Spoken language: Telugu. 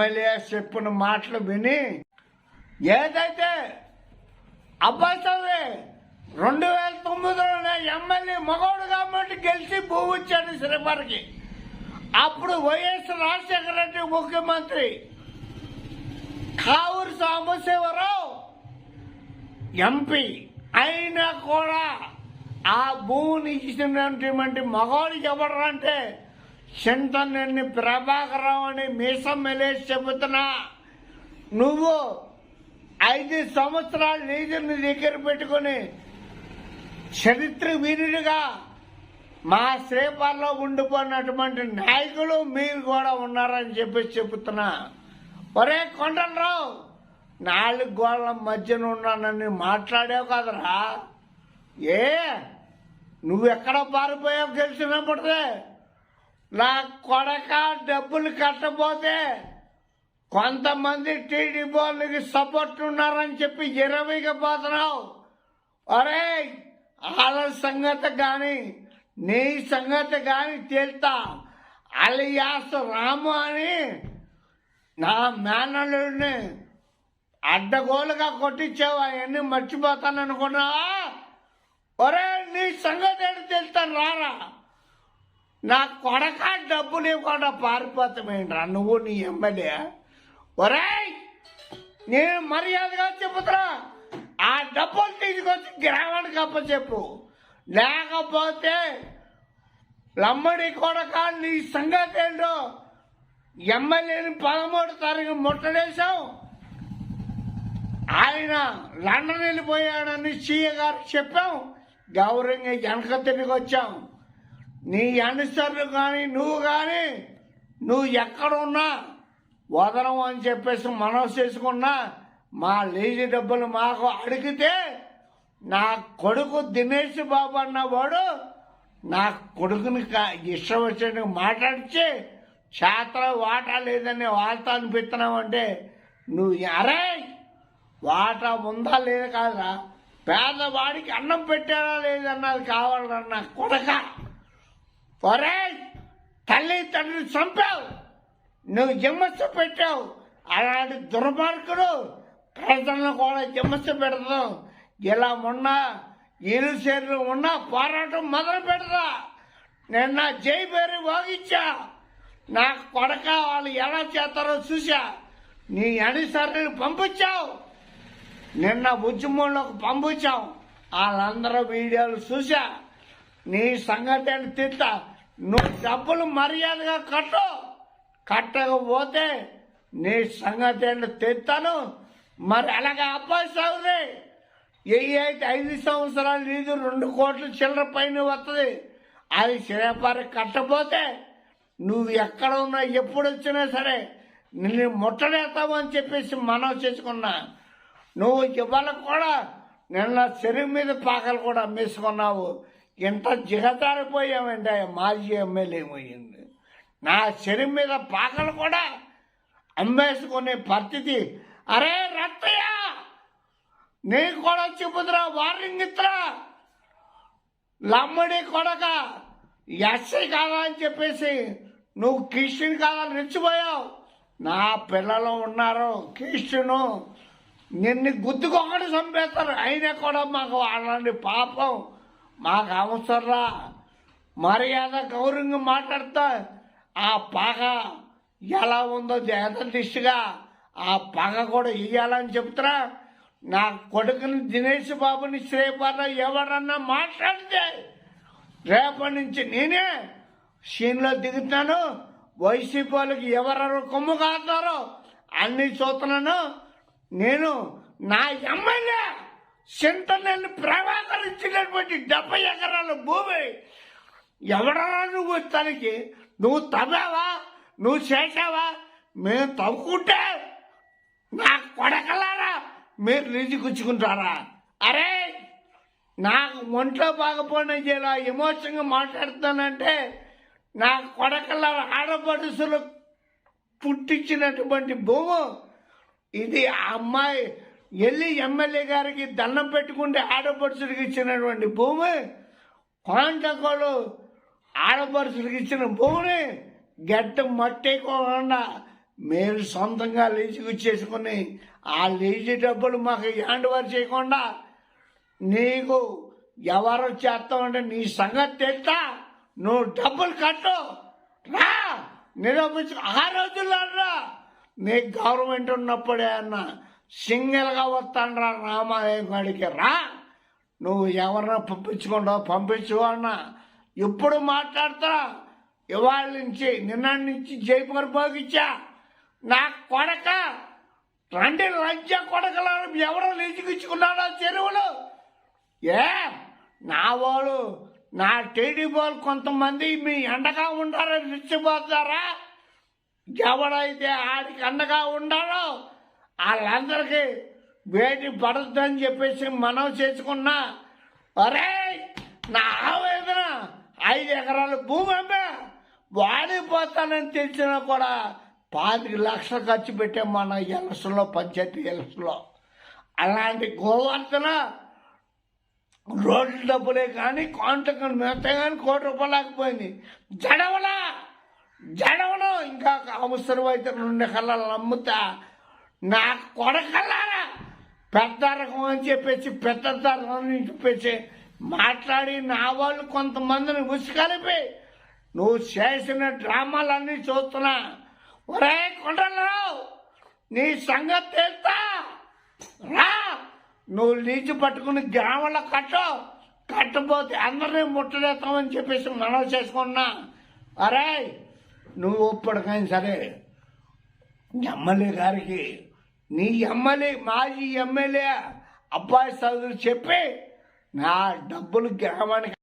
ఎమ్మెల్యే చెప్పిన మాటలు విని ఏదైతే అబ్బాయి చదివి రెండు వేల తొమ్మిదిలోనే ఎమ్మెల్యే మగోడు కాబట్టి గెలిచి భూమి ఇచ్చాడు శ్రీపరికి అప్పుడు వైఎస్ రాజశేఖర రెడ్డి ముఖ్యమంత్రి కావూరు సాంబశివరావు ఎంపీ అయినా కూడా ఆ భూమిని ఇచ్చినటువంటి మగవాడికి ఎవరంటే చింతనెన్ని ప్రభాకరరావు అని మీసం మెలేసి చెబుతున్నా. నువ్వు ఐదు సంవత్సరాలు నీతిని దగ్గర పెట్టుకుని చరిత్ర వీరుడిగా మా శ్రీపాల్లో ఉండిపోయినటువంటి నాయకులు మీరు కూడా ఉన్నారని చెప్పేసి చెబుతున్నా. ఒరే కొండలరావు నాలుగు గోళ్ళ మధ్యన ఉన్నానని మాట్లాడావు కదరా. ఏ? నువ్వు ఎక్కడ పారిపోయావు తెలిసినప్పుడే నా కొడక డబ్బులు కట్టబోతే కొంతమంది టీడీపీ వాళ్ళకి సపోర్ట్ ఉన్నారని చెప్పి ఇరవైకి పోతున్నావు. అరే వాళ్ళ సంగతి కానీ నీ సంగతి కానీ తేల్తా. అలియాస్ రాము అని నా మేనల్లుడిని అడ్డగోలుగా కొట్టించావు. అవన్నీ మర్చిపోతాను అనుకున్నావా ఒరే నీ సంగతి ఏంటి తెలుస్తాను రారా. నా కొడక డబ్బులు ఇవ్వకుండా పారిపోతామేంట్రా? నువ్వు నీ ఎమ్మెల్యే. ఒరేయ్ నేను మర్యాదగా చెబుతున్నా. ఆ డబ్బులు తీసుకొచ్చి గ్రామానికి అప్పచెప్పు. లేకపోతే లమ్మడి కొడక నీ సంగతి ఏంటో ఎమ్మెల్యేని పదమూడు తారీఖు ముట్టడేశావు. ఆయన లండన్ వెళ్ళిపోయాడని సీఏ గారు చెప్పాం. గౌరవంగా వెనక తిరిగి వచ్చాం. నీ అనుసరులు కానీ నువ్వు కానీ నువ్వు ఎక్కడున్నా వదలం అని చెప్పేసి మనం చేసుకున్నా మా లేజీ డబ్బులు మాకు అడిగితే నా కొడుకు దినేష్ బాబు అన్నవాడు నా కొడుకుని కా- ఇష్టం వచ్చినట్టు మాట్లాడిచి చేతల వాటా లేదని వార్త అనిపిస్తున్నావంటే నువ్వు అరే వాటా ఉందా లేదా కాదురా పేదవాడికి అన్నం పెట్టారా లేదన్నది కావాలన్నా కొడక. ఒరే తల్లి తండ్రి చంపావు. నువ్వు జిమ్మస్సు పెట్టావు. అలాంటి దుర్మార్గుడు ప్రజలను కూడా జిమ్మస్సు పెడతాం ఇలా ఉన్నా ఇరు చేరులు ఉన్నా పోరాటం మొదలు పెడతా. నిన్న జై పేరు వాగించా నా కొడక వాళ్ళు ఎలా చేస్తారో చూసా నీ అనుసరణలు పంపించావు. నిన్న ఉద్యమంలోకి పంపించాం వాళ్ళందరూ వీడియోలు చూసా నీ సంగతి అని తిట్టా. నువ్వు డబ్బులు మర్యాదగా కట్టు. కట్టకపోతే నీ సంగతి అని తెస్తాను మరి అలాగే అబ్బాయి సాగుది? ఏ అయితే ఐదు సంవత్సరాలు నీదు రెండు కోట్ల చిల్లర పైన వస్తుంది అది చిరపారి కట్టపోతే నువ్వు ఎక్కడ ఉన్నా ఎప్పుడు వచ్చినా సరే నిన్ను ముట్టడేస్తావు అని చెప్పేసి మనం చేసుకున్నా. నువ్వు ఇవాళ కూడా నిన్న చెరువు మీద పాకలు కూడా అమ్మేసుకున్నావు ఇంత జిగతారిపోయావంటే మాజీ ఎమ్మెల్యే పోయింది నా శరీరం మీద పాకలు కూడా అమ్మేసుకునే పరిస్థితి. అరే రత్తయ్య! నీకు కూడా చెబుతురా వార్నింగ్ ఇస్తురా లమ్మడి కొడక ఎస్ఐ కాదా అని చెప్పేసి నువ్వు క్రిస్టియన్ కాదా రెచ్చిపోయావు. నా పిల్లలు ఉన్నారు క్రిస్టియను. నిన్ను గుద్దుకొకటి చంపేస్తారు. అయినా కూడా మాకు అలాంటి పాపం మాకు అవసరంరా మర్యాద గౌరవంగా మాట్లాడతా. ఆ పగ ఎలా ఉందో జాగ్రత్త ఆ పగ కూడా ఇయ్యాలని చెప్తారా నా కొడుకుని దినేష్ బాబుని శ్రేపర్ర ఎవరన్నా మాట్లాడితే రేపటి నుంచి నేనే సీన్లో దిగుతాను. వైసీపీ వాళ్ళకి ఎవరెవరు కొమ్ము కాస్తారో అన్ని చూస్తున్నాను. నేను నా ఎమ్మెల్యే. చింతలేని ప్రభాకర్ ఇచ్చినటువంటి డెబ్బై ఎకరాల భూమి ఎవడరా నువ్వు? తనకి నువ్వు తవ్వావా? నువ్వు చేసావా మేము తవ్వుకుంటే నా కొడకలారా? మీరు నిధి అరే నాకు ఒంట్లో బాగపోయిన ఇలా ఎమోషన్గా మాట్లాడుతానంటే నా కొడకల ఆడపడుసులు పుట్టించినటువంటి భూము? ఇది ఆ అమ్మాయి వెళ్ళి ఎమ్మెల్యే గారికి దండం పెట్టుకుంటే ఆడపడుచుడికి ఇచ్చినటువంటి భూమి కాంటకోలు ఆడపడుచుడికి ఇచ్చిన భూమిని గడ్డ మట్టేకోకుండా మీరు సొంతంగా లీజుకు చేసుకుని ఆ లీజు డబ్బులు మాకు హ్యాండ్ఓవర్ చేయకుండా నీకు ఎవరు చేస్తామంటే నీ సంగతి తెస్తా నువ్వు డబ్బులు కట్టు. రా నిరూపించు ఆ రోజుల్లో రా. నీ గవర్నమెంట్ ఉన్నప్పుడే అన్నా సింగిల్గా వస్తాండ్రా రామాలయం కాడికి రా. నువ్వు ఎవరినో పంపించుకుంటావు పంపించు అన్న. ఇప్పుడు మాట్లాడతా? ఇవాళ నుంచి నిన్న నుంచి జైపూర్ పోగిచ్చా నా కొడక? రండి లంచ కొడకలను ఎవరో లేచికిచ్చుకున్నాడో చెరువులు. ఏ? నా వాళ్ళు నా టీడీ వాళ్ళు కొంతమంది మీ ఎండగా ఉండాలని రెచ్చిపోతారా ఎవడైతే ఆడికి అండగా ఉండాలో వాళ్ళందరికీ వేటి పడద్దని చెప్పేసి మనం చేసుకున్నా అరే నా ఆవేదన ఐదు ఎకరాల భూమి అమ్మా వాడిపోతానని తెలిసినా కూడా పాతిక లక్షలు ఖర్చు పెట్టాం మన ఎలక్షన్లో పంచాయతీ ఎలక్షన్లో అలాంటి గోవర్ధన రోడ్ల డబ్బులే కానీ కాంట్రాక్ట్ మిగతా కానీ కోటి రూపాయలు లేకపోయింది జడవలా జడవను ఇంకా అవసరం అయితే రెండు కళ్ళ నమ్ముతా నా కొడకల్లారా? పెద్దరకం అని చెప్పేసి పెద్ద రకం అని చెప్పేసి మాట్లాడి నా వాళ్ళు కొంతమందిని ఉసికలిపి నువ్వు చేసిన డ్రామాలన్నీ చూస్తున్నా. ఒరే కొండలరావు నీ సంగతి తెలుస్తా రా నువ్వు లీజు పట్టుకుని గ్రామంలో కట్టు. కట్టబోతే అందరినీ ముట్టలేస్తామని చెప్పేసి మనం చేసుకున్నా అరే నువ్వు ఇప్పటికైనా సరే ఎమ్మెల్యే గారికి నీ ఎమ్మెల్యే మాజీ ఎమ్మెల్యే అబ్బాయి చదువులు చెప్పి నా డబ్బులు గ్రామానికి